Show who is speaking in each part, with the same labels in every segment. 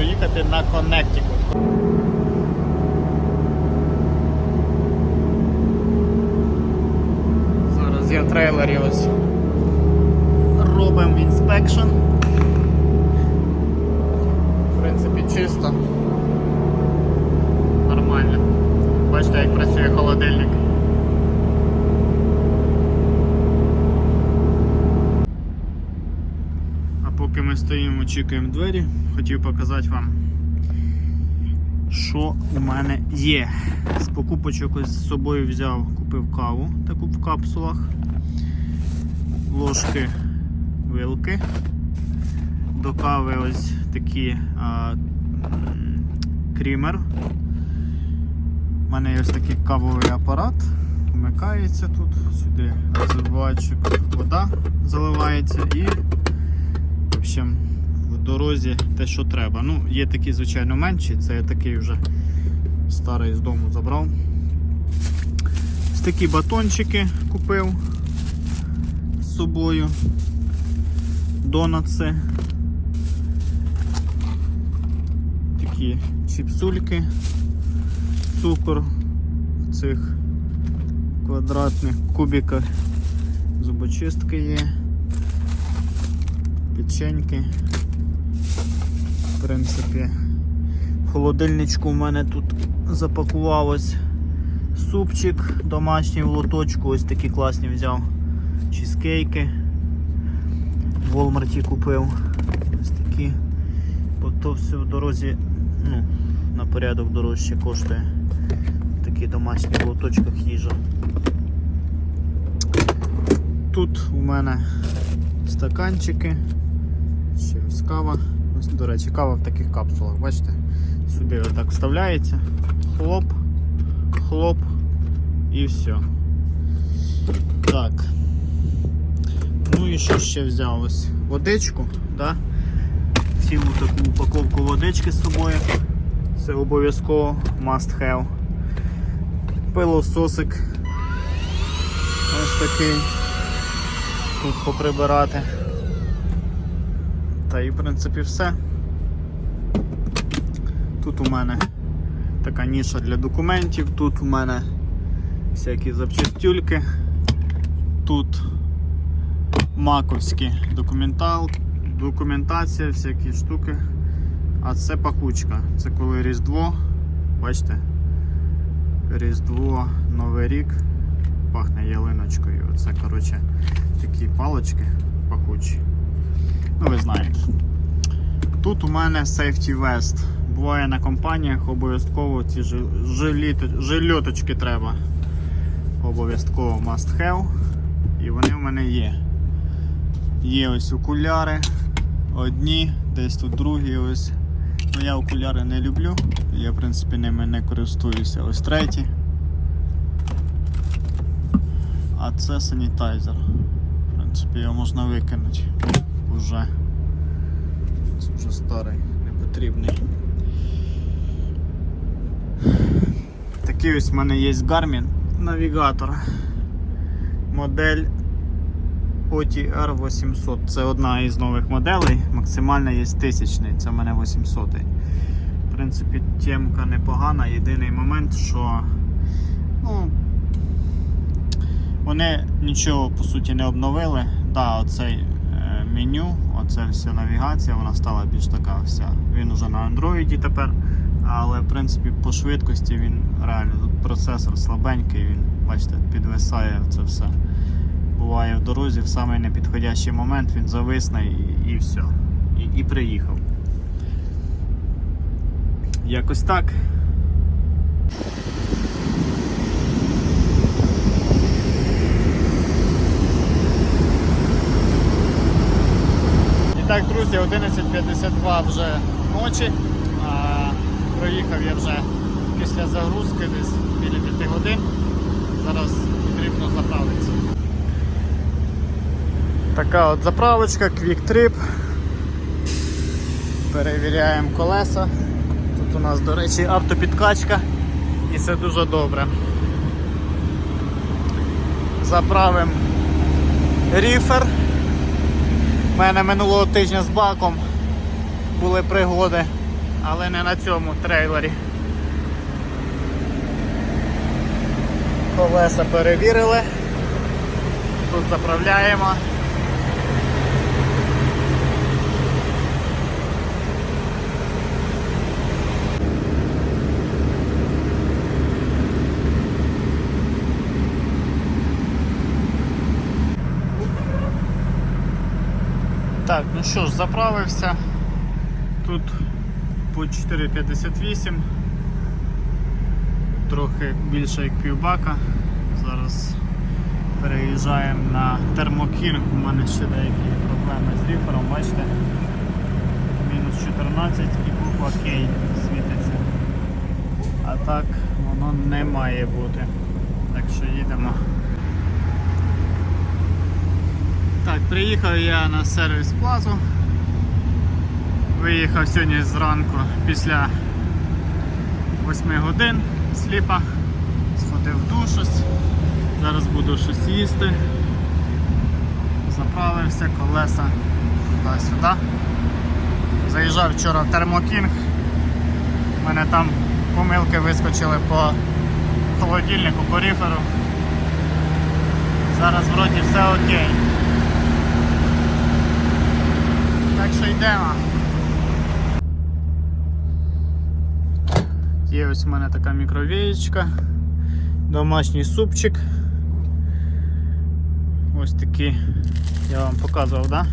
Speaker 1: доїхати на Коннектикут. Зараз я трейлері ось робимо інспекшн. В принципі, чисто. Нормально. Бачите, як працює холодильник. А поки ми двері, хотів показати вам, що у мене є. З покупочок з собою взяв, купив каву, таку в капсулах, ложки, вилки. До кави ось такі а, крімер. У мене є ось такий кавовий апарат, вмикається тут, сюди розливачик, вода заливається і в общем, дорозі те, що треба. Ну, є такі, звичайно, менші, це я такий вже старий з дому забрав. Ось такі батончики купив з собою. Донатси. Такі чіпсульки, цукор в цих квадратних кубиках. Зубочистки є печеньки. В принципі, в холодильничку в мене тут запакувалось супчик домашній в лоточку, ось такі класні взяв. Чізкейки. В Walmart купив. Ось такі. Бо то все в дорозі ну, на порядок дорожче коштує. Такі домашні в лоточках їжа. Тут у мене стаканчики. Ще кава. Ось, до речі, кава в таких капсулах, бачите? Сюди отак вставляється. Хлоп, хлоп і все. Так. Ну і що ще взяв ось? Водичку, да? цілу таку упаковку водички з собою. Це обов'язково must have. Пилососик. Ось такий. Тут поприбирати. Та і в принципі все. Тут у мене така ніша для документів, тут у мене всякі запчастюльки, тут маковські документал, документація, всякі штуки. А це пахучка. Це коли Різдво, бачите? Різдво, Новий рік, пахне ялиночкою. Оце, коротше, такі палочки пахучі. Ну, ви знаєте. Тут у мене Safety Vest. Буває на компаніях, обов'язково ці жильоточки треба. Обов'язково must have. І вони в мене є. Є ось окуляри. Одні, десь тут другі ось. Ну, я окуляри не люблю. Я в принципі ними не користуюся. Ось треті. А це санітайзер. В принципі, його можна викинути уже. Це вже старий, непотрібний. Такий ось в мене є Garmin навігатор. Модель OTR 800. Це одна із нових моделей. Максимальна є 1000 це в мене 800. В принципі, темка непогана. Єдиний момент, що ну, вони нічого по суті не обновили. Да, оцей меню, оце вся навігація, вона стала більш така вся. Він уже на Android тепер, але в принципі по швидкості він реально тут процесор слабенький, він бачите, підвисає це все. Буває в дорозі в самий непідходящий момент він зависне і, і все. І, і приїхав. Якось так. Так, друзі, 11.52 вже ночі. А, проїхав я вже після загрузки десь біля 5 годин. Зараз потрібно заправитися. Така от заправочка, Quick Trip. Перевіряємо колеса. Тут у нас, до речі, автопідкачка і це дуже добре. Заправимо ріфер. У мене минулого тижня з баком були пригоди. але не на цьому трейлері. Колеса перевірили. Тут заправляємо. Так, ну що ж, заправився. Тут по 4,58. Трохи більше як півбака. Зараз переїжджаємо на термокінг. У мене ще деякі проблеми з ріфером, бачите? Мінус 14 і буква К світиться. А так воно не має бути. Так що їдемо. Так, приїхав я на сервіс плазу. Виїхав сьогодні зранку після 8 годин сліпа, сходив в душ. Зараз буду щось їсти. Заправився, колеса туди-сюди. Заїжджав вчора в термокінг. У мене там помилки вискочили по холодильнику, по ріферу. Зараз вроді все окей. Так йдемо. Є ось у мене така мікровієчка, домашній супчик. Ось такі, я вам показував, да?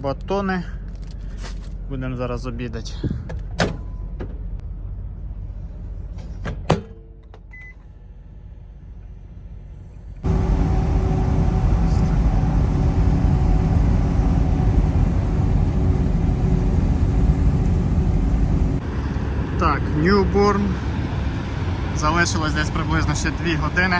Speaker 1: Батони. Будемо зараз обідати. Newborn. Залишилось десь приблизно ще 2 години.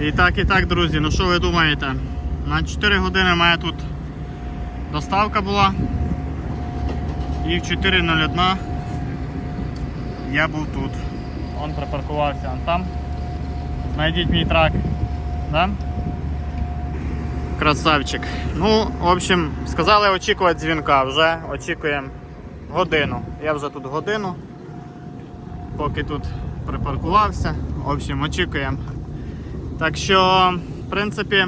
Speaker 1: І так, і так, друзі, ну що ви думаєте? На 4 години має тут доставка була. І в 4.01 я був тут. Он припаркувався он там. Знайдіть мій трак. Да? Красавчик. Ну, в общем, сказали очікувати дзвінка, вже очікуємо годину. Я вже тут годину, поки тут припаркувався. В общем, очікуємо. Так що, в принципі,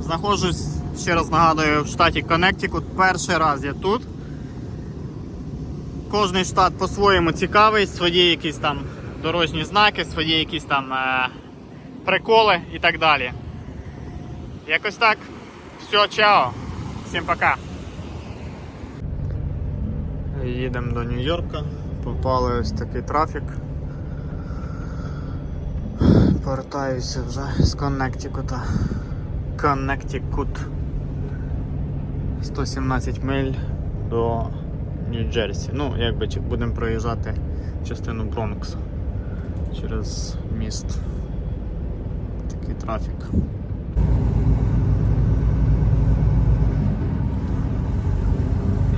Speaker 1: знаходжусь, ще раз нагадую, в штаті Коннектикут. Перший раз я тут. Кожний штат по-своєму цікавий, свої якісь там дорожні знаки, свої якісь там е- приколи і так далі. Якось так. Все, чао. Всім пока. Їдемо до Нью-Йорка. Попали ось такий трафік. Повертаюся вже з Коннектикута. Коннектикут. 117 миль до Нью-Джерсі. Ну, якби будемо проїжджати частину Бронксу через міст. Такий трафік.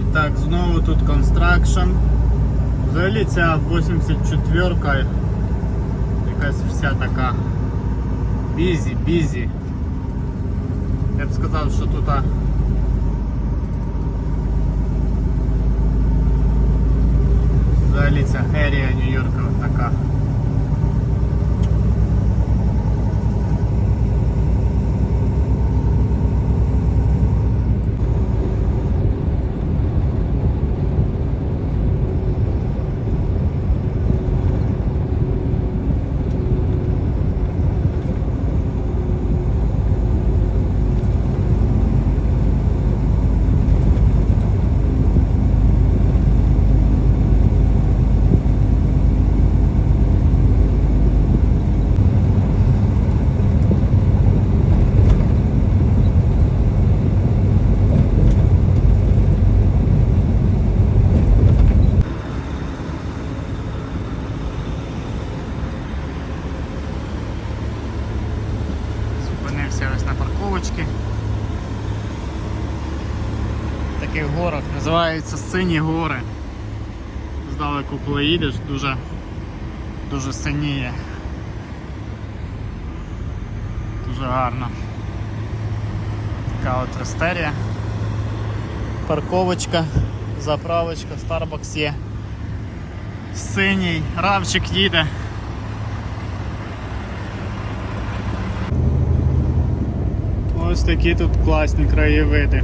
Speaker 1: І так, знову тут констракшн. Взагалі ця 84-ка якась вся така бізі, бізі. Я б сказав, що тут а, взагалі ця ерія Нью-Йорка така. Називається Сині гори. Здалеку, коли їдеш, дуже, дуже синіє. Дуже гарно. Така от рестерія. Парковочка, заправочка, Starbucks є. Синій, равчик їде. Ось такі тут класні краєвиди.